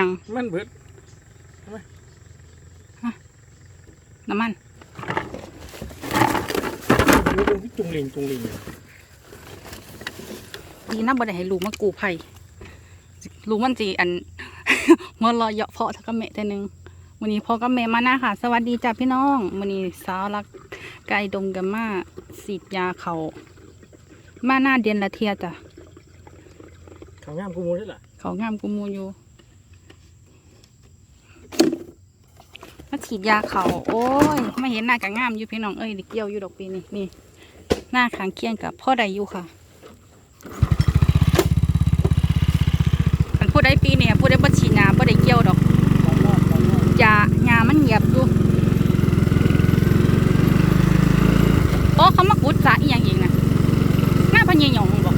ยังมันเบิดน้ำมันดูดูจุงลิงจุงลิงดีนะบ่ได้ให้ลูกมากูภัยลูกมันจีอันหัวเรอเหยาะเพาะทักกะแม่แต่หนึงวันนี้พ่อกับแม่มาหน้าค่ะ สวัสดีจ้าพี่น้องวันนี้สาวรักไก่ดงกันมาสีดยาเขามาหน้าเดือนละเทียจ้ะเขางามกูมูได้ล่ะเขางามกูมูอยู่มา ฉีดยาเขาโอ้ยไม่เห็นหน้ากะงามอยู่พี่น้องเอ้ยดิเกี่ยวอยู่ดอกปีนี้นี่หน้าขางเคียงกับพ่อใดอยู่ค่ะอันพูดได้ปีเนี่ยพูดได้บ่ฉีดยาบ่ได้เกี่ยวดอกยายามันเหยียบอยู่โอ้เขามากุดสะอีหยังอีกนะหน้าพันยหยองบอก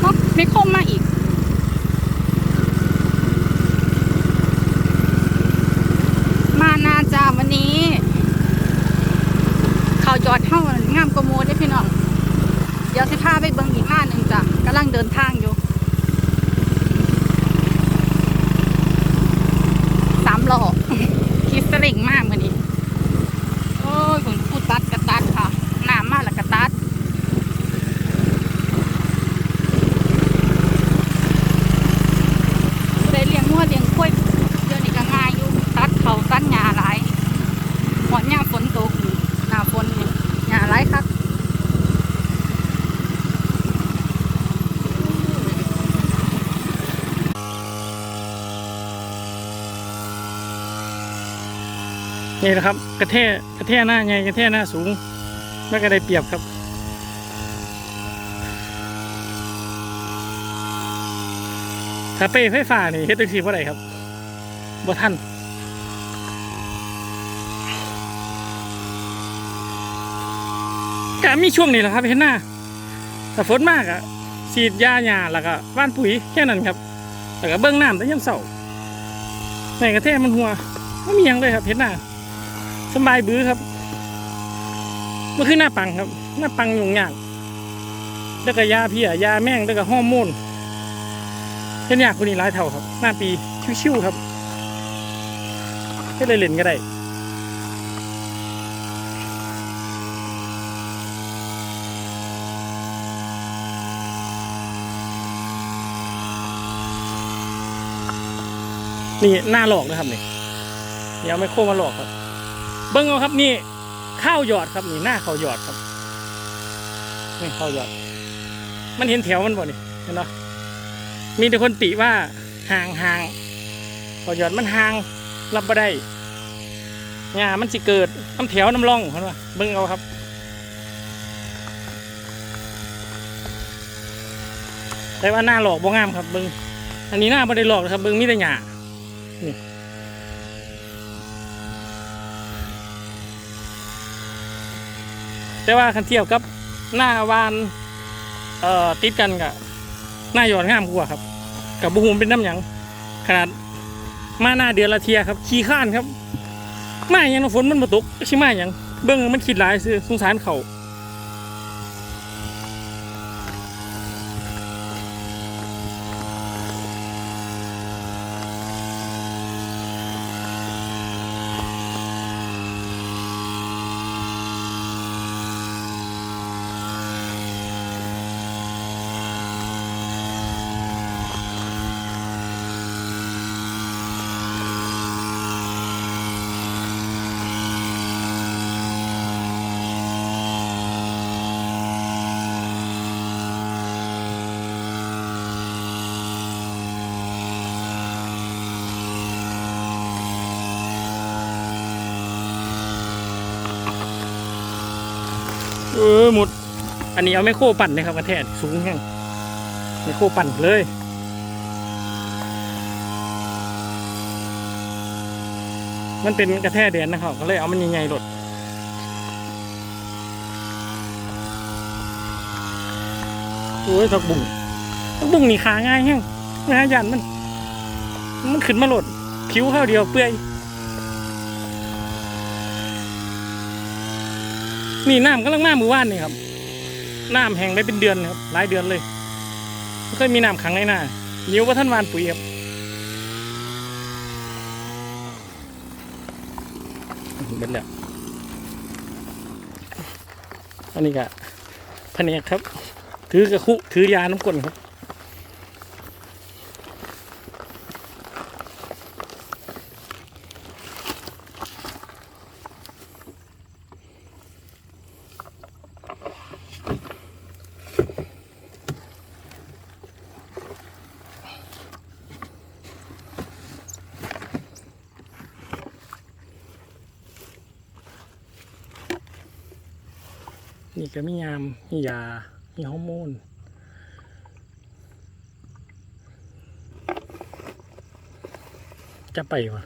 เนาไม่คมมาอีก มานาจาวันนี้ เขา จอดเท่างามกโมได้พี่น้อง เดี๋ยวสิพาไปเบิ่งอีกหน้าหนึ่งจ้ะกำลังเดินทางอยู่สามล้อคิดสลิงมากวันนี้ โอ้ยคุณพูดตัดกระตัดค่ะหนามากละกระตัด ได้เลี้ยงงัวเลี้ยงกล้วยเดี๋ยวนี้ก็ง่ายอยู่ ตัดเขาตัดหญ้าหลายหอดหญ้าฝนตกอยู่หน้าฝนนี่หญ้าหลายคัก นี่นะครับ กระแทกกระแทกหน้าไงกระแทกหน้าสูงไมันก็ได้เปรียบครับถ้าเป้ไฟฟ้านี่เฮ็ดได้ทีว่าไรครับบ่ทันก็มีช่วงนี้แหละครับเห็นหน้าแต่ฝนมากอะฉีดยาหญ้าแล้วก็ว่านปุ๋ยแค่นั้นครับแล้วก็เบิ้งน้ำแต่ยังเศร้าในกระแทกมันหัวไม่มีหยังเลยครับเห็นหน้า สบายบื้อครับมันคือหน้าปังครับ หน้าปังยุ่งยากแล้วก็ยาเพียยาแม่งแล้วก็ฮอร์โมนเช่นอยากคนนี้ร้ายเท่าครับ หน้าปีชิวๆครับให้เลยเล่นก็ได้นี่หน้าหลอกนะครับนี่เดี๋ยวไม่โค้งมาหลอกครับ บิ้งเอาครับนี่ข้าวหยอดครับนี่หน้าข้าวหยอดครับนี่ข้าวหยอด มันเห็นแถวมันบ่นี่เห็นเนาะมีแต่คนติว่าห่างห่างพอหยอดมันห่างรับบ่ได้งามันสิเกิดน้ำแถวน้ำร่องเห็นปะเบิ่งเอาครับแต่ว่าหน้าหลอกบ่งามครับเบิ่งอันนี้หน้าบ่ได้หลอกนะครับเบิ่งมีแต่หญ้านี่ แต่ว่าคันเทียบกับหน้าวานเอ่อติดกันกับหน้าหยอดงามกว่าครับ กับบุหุมเป็นน้ำหยังขนาดมาหน้าเดือนละเทียครับขี้ข้านครับมาอย่างน้ำฝนมันมาตกใช่มาอย่างเบิ้งมันขีดหลายซื้อสงสารเขา เออหมด อันนี้เอาไม่โคปั่นเลยครับกระแทกสูงแห้งไม่โคปั่นเลยมันเป็นกระแทกเดือนนะครับ ก็เลยเอามันใหญ่ๆหลดโอ้ยผักบุ้งผักบุ้งนี่ขาง่ายแห้งนะยันมัน มันขึ้นมาหลดผิวข้าวเดียวเปื่อย นี่น้ำกำลังมามือว่านนี่ครับน้ำแห้งไปเป็นเดือนครับหลายเดือนเลยไม่เคยมีน้ำขังในหน้านิ้วว่าท่านวานปุ๋ยครับเป็นแล้วอันนี้ก็แผนกครับ ถือกระคุถือยาน้ำกลนครับ นี่ก็มียามมียา มีฮอร์โมนจะไปวะ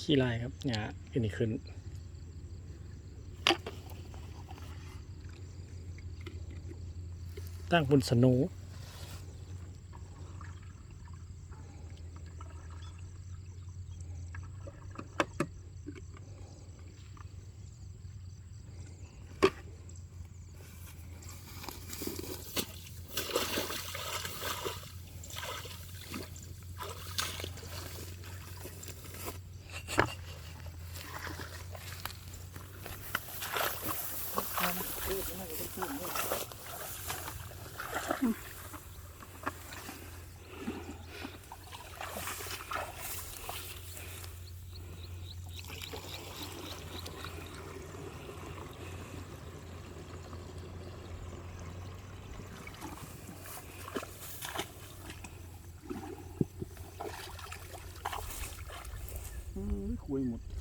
ขี้ลายครับหยาอันนี้ขึ้นตั้งบนสนู คุยหมด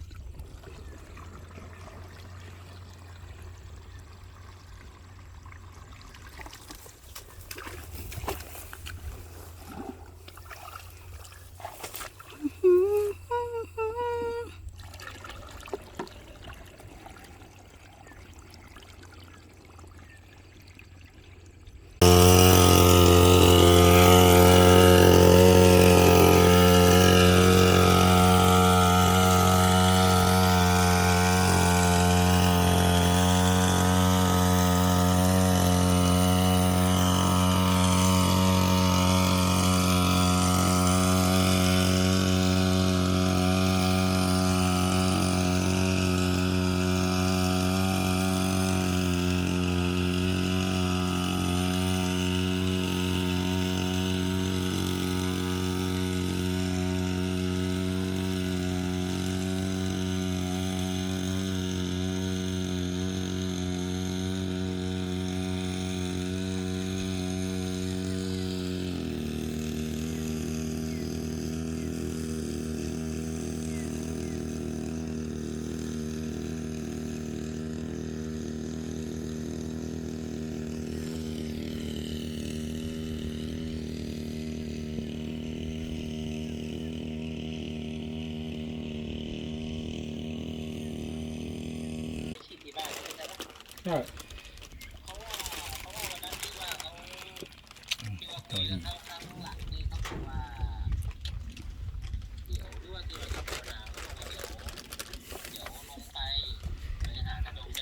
ใช่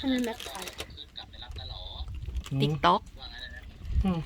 อันนั้นแม็กไทยติ๊กต็อกอืม